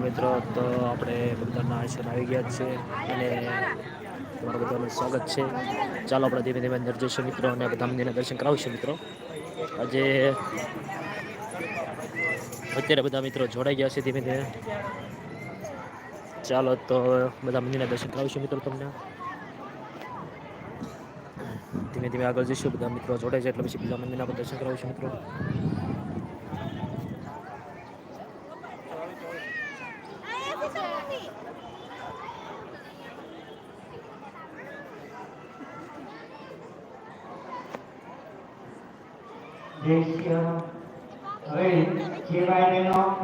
મિત્રો, તો આપણે બધાના આશ્રમ આવી ગયા છે અને તમારું બધાનું સ્વાગત છે. ચાલો આપણે ધીમે ધીમે અંદર જઈશું મિત્રો અને બધા મંદિરના દર્શન કરાવશું મિત્રો. આજે અત્યારે બધા મિત્રો જોડાઈ ગયા છે ધીમે ધીમે. ચાલો તો બધા મંદિરના દર્શન કરાવશું મિત્રો તમને. ધીમે ધીમે આગળ જઈશું. બધા મિત્રો જોડાઈ જાય એટલે પછી બીજા મંદિરના પણ દર્શન કરાવશું મિત્રો દેશીય હવે જે ભાઈનો પ્રસાદમાં બાકી હોય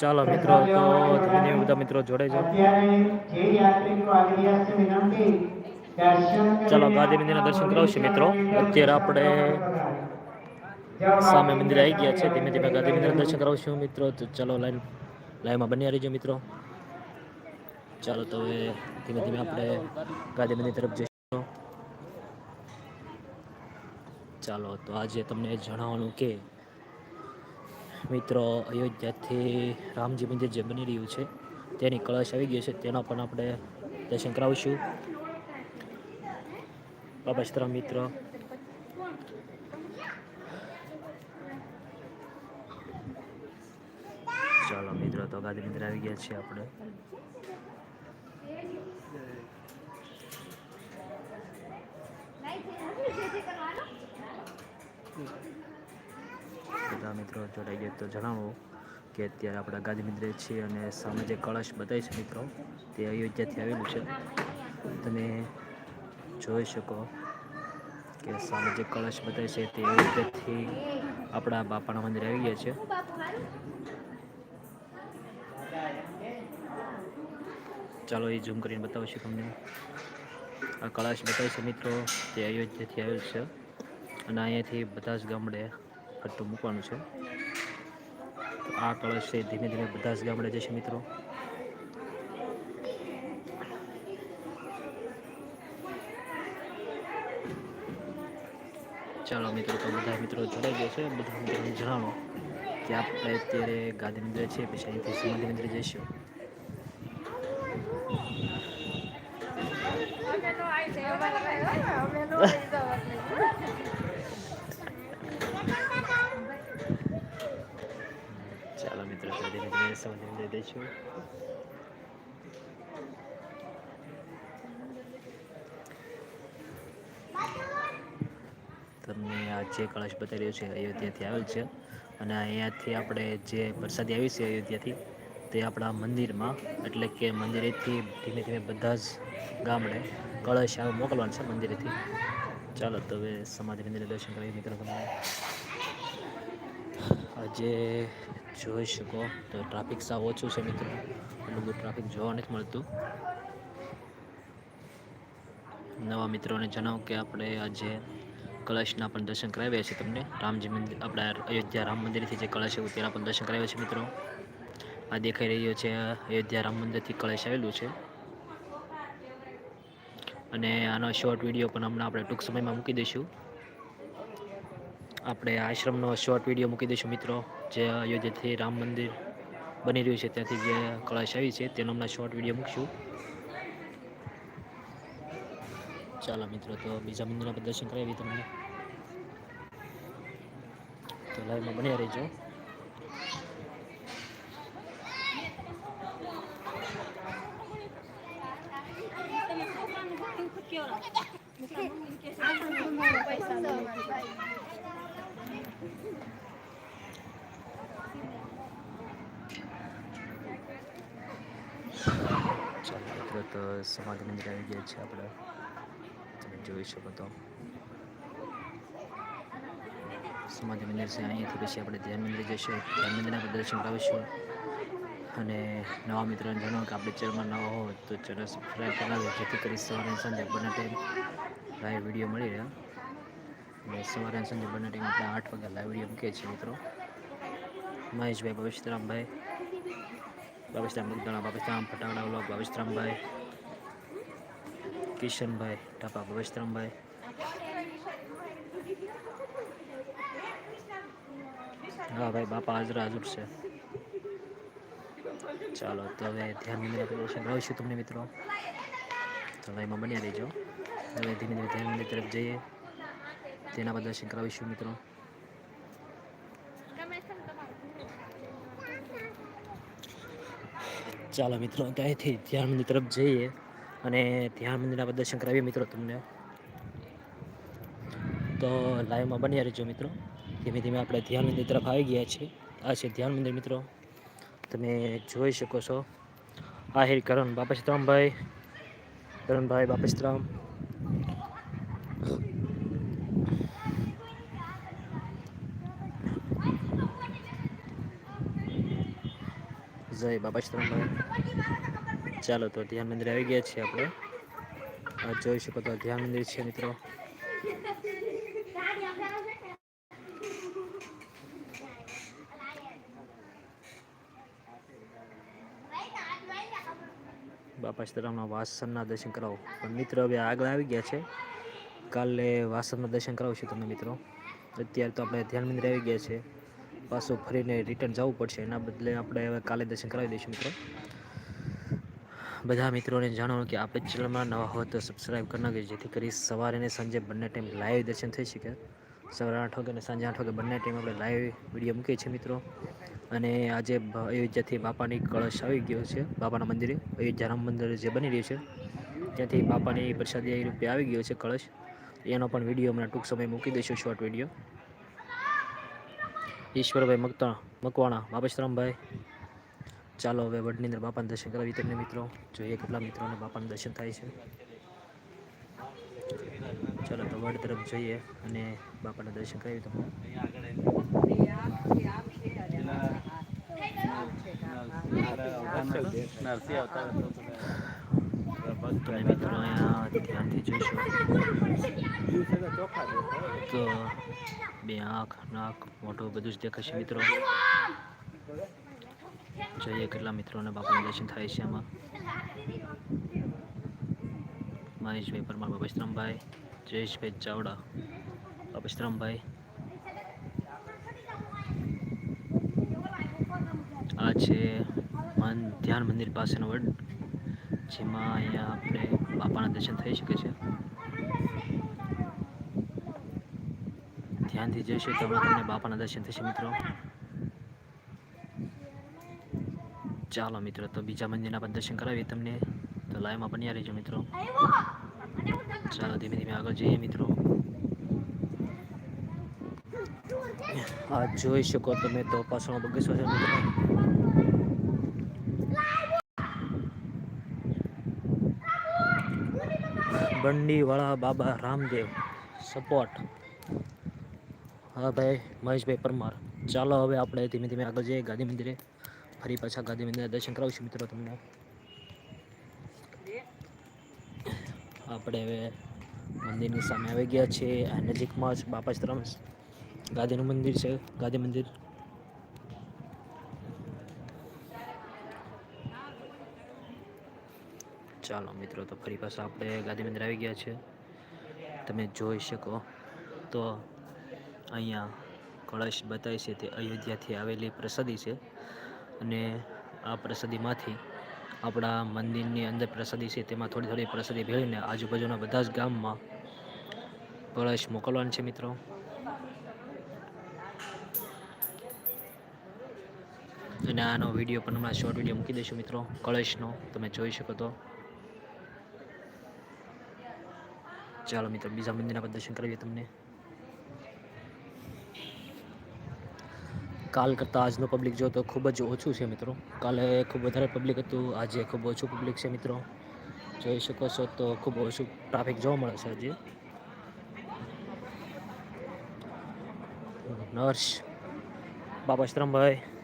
ચાલો મિત્રો તો ધીમે બધા મિત્રો જોડે જાય અત્યારે જે યાત્રિકો આવી રહ્યા છે વિનંતી દર્શન ચાલો ગાંધી મંદિરના દર્શન કરાવશું મિત્રો. અત્યારે આપણે સામે મંદિર આવી ગયા છે ધીમે ધીમે ગાંધી મંદિરના દર્શન કરાવશું મિત્રો. તો ચાલો લાઈન લાઈનમાં બન્યા રહીજો મિત્રો. ચાલો તો હવે ધીમે ધીમે આપણે ગાંધી મંદિર તરફ જઈશું. ચાલો તો આજે તમને જણાવવાનું કે મિત્રો, અયોધ્યાથી રામજી મંદિર જે બની રહ્યું છે, તેની કળશ આવી ગઈ છે, તેના પણ આપણે દર્શન કરાવીશું. બાબા સીતારામ મિત્ર. ચાલો મિત્રો, તો ગાદી મંદિર આવી ગયા છીએ આપણે. બધા મિત્રો, જોડાઈ ગયા તો જણાવો કે અત્યારે આપણા ગાંધી મંદિરે છીએ અને સામે જે કળશ બતાવી છે મિત્રો, તે અયોધ્યાથી આવેલું છે. તમે જોઈ શકો કે સામે જે કળશ બતાવે છે તે અયોધ્યાથી આપણા બાપાના મંદિરે આવી ગયા છે. ચાલો એ ઝૂમ કરીને બતાવું છું તમને. આ કળશ બતાવે છે મિત્રો, તે અયોધ્યાથી આવેલ છે. અને અહીંયાથી બધા જ ગામડે ફરતું મૂકવાનું છે. તો આ કળશ છે, ધીમે ધીમે બધા જ ગામડે જશે મિત્રો. ચાલો મિત્રો, તો બધા મિત્રો જોડાઈ ગયા છે. બધા મિત્રોને જણાવો કે આપણે અત્યારે ગાંધી મંદિર છે, પછી અહીંથી સમાધિ મંદિર જઈશું ચાલો મિત્રો તો ધીમે ધીમે જઈશું તમને આ જે કળશ બતાવી રહ્યો છે, અયોધ્યાથી આવેલ છે. અને અહીંયાથી આપણે જે પ્રસાદી આવી છે અયોધ્યાથી, તે આપણા મંદિરમાં, એટલે કે મંદિરેથી ધીમે ધીમે બધા જ ગામડે કળશ મોકલવાનું છે મંદિરેથી. ચાલો તો હવે સમાધિ મંદિરે દર્શન કરીએ મિત્રો તમને. આજે જોઈ શકો તો ટ્રાફિક સાવ ઓછું છે મિત્રો. એટલું બધું ટ્રાફિક જોવા નથી મળતું. નવા મિત્રોને જણાવો કે આપણે આજે કળશના પણ દર્શન કરાવ્યા છે તમને. રામજી મંદિર, આપણા અયોધ્યા રામ મંદિરથી જે કળશ આવ્યું તેના પણ દર્શન કરાવ્યા છે મિત્રો. આ દેખાઈ રહ્યો છે, અયોધ્યા રામ મંદિરથી કળશ આવેલું છે. અને આનો શોર્ટ વીડિયો પણ હમણાં આપણે ટૂંક સમયમાં મૂકી દઈશું. આપણે આશ્રમનો શોર્ટ વીડિયો મૂકી દઈશું મિત્રો, જે અયોધ્યાથી રામ મંદિર બની રહ્યું છે. ત્યાંથી જે કળશ આવી છે, તેનો હમણાં શોર્ટ વીડિયો મૂકશું. ચાલો મિત્રો, તો બીજા મંદિરના દર્શન કરાવી તમને. તો લાઈવમાં બન્યા રહેજો. ચાલો મિત્રો તો સમાધિ મંદિર આવી ગયા છે આપણે. તમે જોઈ શકો તો. સમાધિ મંદિર છે, અહીંયાથી પછી આપણે ધ્યાન મંદિર જઈશું. ધ્યાન મંદિરના આપણે દર્શન કરાવીશું. અને નવા મિત્રોને જણાવો કે આપણે ચેનલમાં નવા હો તો ચેનલ સબસ્ક્રાઈબ કરાવો જેથી કરી સવારે સાંજે બંને ટાઈમ લાઈવ વીડિયો મળી રહ્યા અને સવારે સાંજે બંને ટાઈમ આપણે આઠ વાગ્યા લાઈવ વીડિયો મૂકીએ છીએ મિત્રો. મહેશભાઈ ભવિષ્યરામભાઈ બાબુશ્રામ મકદાણા બાબુશ્રામ ફટાકડા વ્લોગ બાબુશ્રામભાઈ કિશનભાઈ ટાપા બાબુશ્રામભાઈ હા ભાઈ, બાપા હાજર હાજર છે. ચાલો, તો હવે ધ્યાન મંદિર આપણે દર્શન કરાવીશું તમને મિત્રો. તો લાઈમાં બન્યા રહીજો. હવે ધીમે ધીમે ધ્યાન મંદિર તરફ જઈએ. તેના પર દર્શન કરાવીશું મિત્રો. ચાલો મિત્રો ત્યાંથી ધ્યાન મંદિર તરફ જઈએ. અને ધ્યાન મંદિરના દર્શન કરાવીએ મિત્રો તમને તો લાઈવમાં બન્યા રહેજો મિત્રો. ધીમે ધીમે આપણે ધ્યાન મંદિર તરફ આવી ગયા છીએ. આ છે ધ્યાન મંદિર મિત્રો. તમે જોઈ શકો છો. આહિર કરણ બાપસ્તરામભાઈ કરણભાઈ બાપસ્તરામ. જય બાપસ્તરામભાઈ ચાલો તો ધ્યાન મંદિર આવી ગયા છીએ આપણે. જોઈ શકો તો ધ્યાન મંદિર છે મિત્રો. બાપા સીતારામના વાસણના દર્શન કરાવો. પણ મિત્રો હવે આગળ આવી ગયા છે. કાલે વાસણના દર્શન કરાવશું તમને મિત્રો. અત્યારે તો આપણે ધ્યાન મંદિર આવી ગયા છે. પાછું ફરીને રિટર્ન જવું પડશે. એના બદલે આપણે હવે કાલે દર્શન કરાવી દઈશું મિત્રો. બધા મિત્રોને જાણો કે આપણે ચેનલમાં નવા હોય તો સબસ્ક્રાઈબ કરી નાખજો, જેથી કરી સવારે અને સાંજે બંને ટાઈમ લાઈવ દર્શન થઈ શકે. સવારે આઠ વાગે અને સાંજે આઠ વાગે બંને ટાઈમ આપણે લાઈવ વીડિયો મૂકીએ છીએ મિત્રો. અને આજે અયોધ્યાથી બાપાની કળશ આવી ગયો છે, બાપાના મંદિરે. અયોધ્યા રામ મંદિર જે બની રહ્યું છે, ત્યાંથી બાપાની પ્રસાદી રૂપે આવી ગયો છે કળશ. એનો પણ વીડિયો હમણાં ટૂંક સમય મૂકી દઈશું શોર્ટ વીડિયો ઈશ્વરભાઈ મકતા મકવાણા બાપેશ્વરમભાઈ ચાલો હવે વડની અંદર બાપાના દર્શન કરાવી તમને મિત્રો. જોઈએ કેટલા મિત્રોને બાપાના દર્શન થાય છે. ચાલો તો વડ તરફ જઈએ અને બાપાના દર્શન કરાવી તમને. તમે મિત્રો અહીંયા ધ્યાનથી જોઈશું તો બે આંખ, નાક, મોઢું બધું જ દેખાશે મિત્રો. જોઈએ કેટલા મિત્રોને બાપુનું દર્શન થાય છે આમાં. મહેશભાઈ પરમાર બાપસ્તરામભાઈ જયેશભાઈ ચાવડા બાપશ્રમભાઈ આ છે ધ્યાન મંદિર પાસેનો વડ, જેમાં અહીંયા આપણે બાપાના દર્શન થઈ શકે છે. ધ્યાનથી જઈશું તો તમને બાપાના દર્શન થશે મિત્રો. ચાલો મિત્રો, તો બીજા મંદિરના પણ દર્શન કરાવીએ તમને. તો લાઈવમાં બન્યા રહેજો મિત્રો. ચાલો, ધીમે ધીમે આગળ જઈએ મિત્રો. આ જોઈ શકો તમે તો પાછળનો બગીચો છે બંડીવાળા બાબા રામદેવ સપોર્ટ હા ભાઈ, મહેશભાઈ પરમાર. ચાલો, હવે આપણે ધીમે ધીમે આગળ જઈએ ગાંધી મંદિરે. ફરી પાછા ગાંધી મંદિરના દર્શન કરાવશું મિત્રો તમને. આપણે હવે મંદિરની સામે આવી ગયા છીએ. આ નજીકમાં જ બાપાશ્રમ ગાંધીનું મંદિર છે. ગાંધી મંદિર. ચાલો મિત્રો, તો ફરી પાછા આપણે ગાંધી મંદિર આવી ગયા છે તમે જોઈ શકો. તો અહીંયા કળશ બતાવી છે તે અયોધ્યાથી આવેલી પ્રસાદી છે. અને આ પ્રસાદીમાંથી આપણા મંદિરની અંદર પ્રસાદી છે, તેમાં થોડી થોડી પ્રસાદી ભેળવીને આજુબાજુના બધા જ ગામમાં કળશ મોકલવાનું છે મિત્રો. અને આનો વીડિયો પણ હમણાં શોર્ટ વીડિયો મૂકી દઈશું મિત્રો. કળશનો તમે જોઈ શકો તો. ચાલો મિત્રો, બીજા મંદિરના પણ દર્શન કરાવીએ તમને. કાલ કરતાં આજનું પબ્લિક જો તો ખૂબ જ ઓછું છે મિત્રો. કાલે ખૂબ વધારે પબ્લિક હતું, આજે ખૂબ ઓછું પબ્લિક છે મિત્રો. જોઈ શકો છો તો ખૂબ ઓછું ટ્રાફિક જોવા મળે છે આજે. નર્સ બાપાશ્રમભાઈ બીજ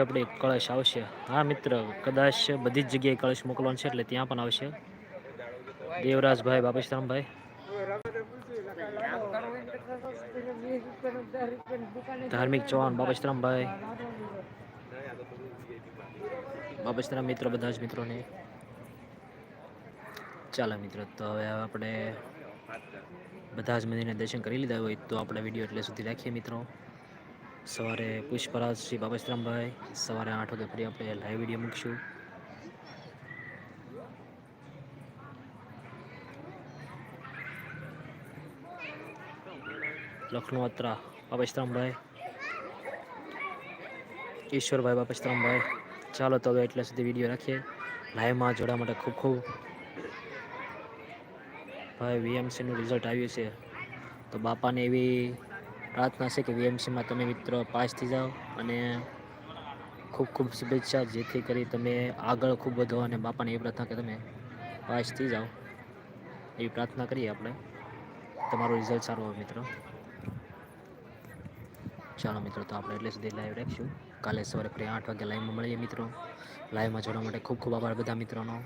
આપણે કળશ આવશે. હા મિત્ર, કદાચ બધી જ જગ્યાએ કળશ મોકલવાનું છે એટલે ત્યાં પણ આવશે. દેવરાજભાઈ બાપેશ્રામભાઈ ધાર્મિક ચૌહાણ બાપેશ્રામભાઈ બાબસ્તરા મિત્રો, બધા જ મિત્રોને. ચાલો મિત્રો, તો હવે આપણે બધા જ મંદિરના દર્શન કરી લીધા હોય તો આપણે વીડિયો એટલે સુધી રાખીએ મિત્રો. સવારે પુષ્પરાજ શ્રી બાબસ્તરામભાઈ સવારે આઠ વાગે ફરી આપણે લાઈવ વીડિયો મૂકશું. લખનૌ અત્રા બાબસ્તરામભાઈ ઈશ્વરભાઈ બાપસ્તરામભાઈ ચાલો તો હવે એટલે સુધી વીડિયો રાખીએ. લાઈવમાં જોડવા માટે ખૂબ ખૂબ ભાઈ વીએમસીનું રિઝલ્ટ આવ્યું છે. તો બાપાને એવી પ્રાર્થના છે કે વીએમસીમાં તમે મિત્રો પાસ થઈ જાઓ અને ખૂબ ખૂબ શુભેચ્છા, જેથી કરી તમે આગળ ખૂબ વધો અને બાપાને એવી પ્રાર્થના કે તમે પાસ થઈ જાઓ. એવી પ્રાર્થના કરીએ આપણે. તમારું રિઝલ્ટ સારું હોય મિત્રો. ચાલો મિત્રો, તો આપણે એટલે સુધી લાઈવ રાખીશું. કાલે સવારે ફરી આઠ વાગે લાઈવમાં મળીએ મિત્રો. લાઈવમાં જોડવા માટે ખૂબ ખૂબ આભાર બધા મિત્રોનો.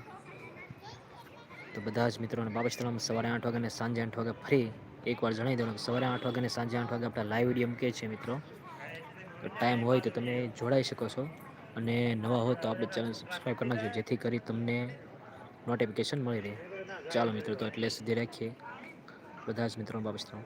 તો બધા જ મિત્રોને બાબત સવારે આઠ વાગે અને સાંજે આઠ વાગે ફરી એકવાર જણાવી દઉં સવારે આઠ વાગે અને સાંજે આઠ વાગે આપણા લાઈવ વીડિયો મૂકીએ છીએ મિત્રો. ટાઈમ હોય તો તમે જોડાઈ શકો છો અને નવા હોય તો આપણે ચેનલ સબસ્ક્રાઈબ કરી નાખજો, જેથી કરી તમને નોટિફિકેશન મળી રહે. ચાલો મિત્રો, તો એટલે સુધી રાખીએ. બધા જ મિત્રો બાબસ્તરામ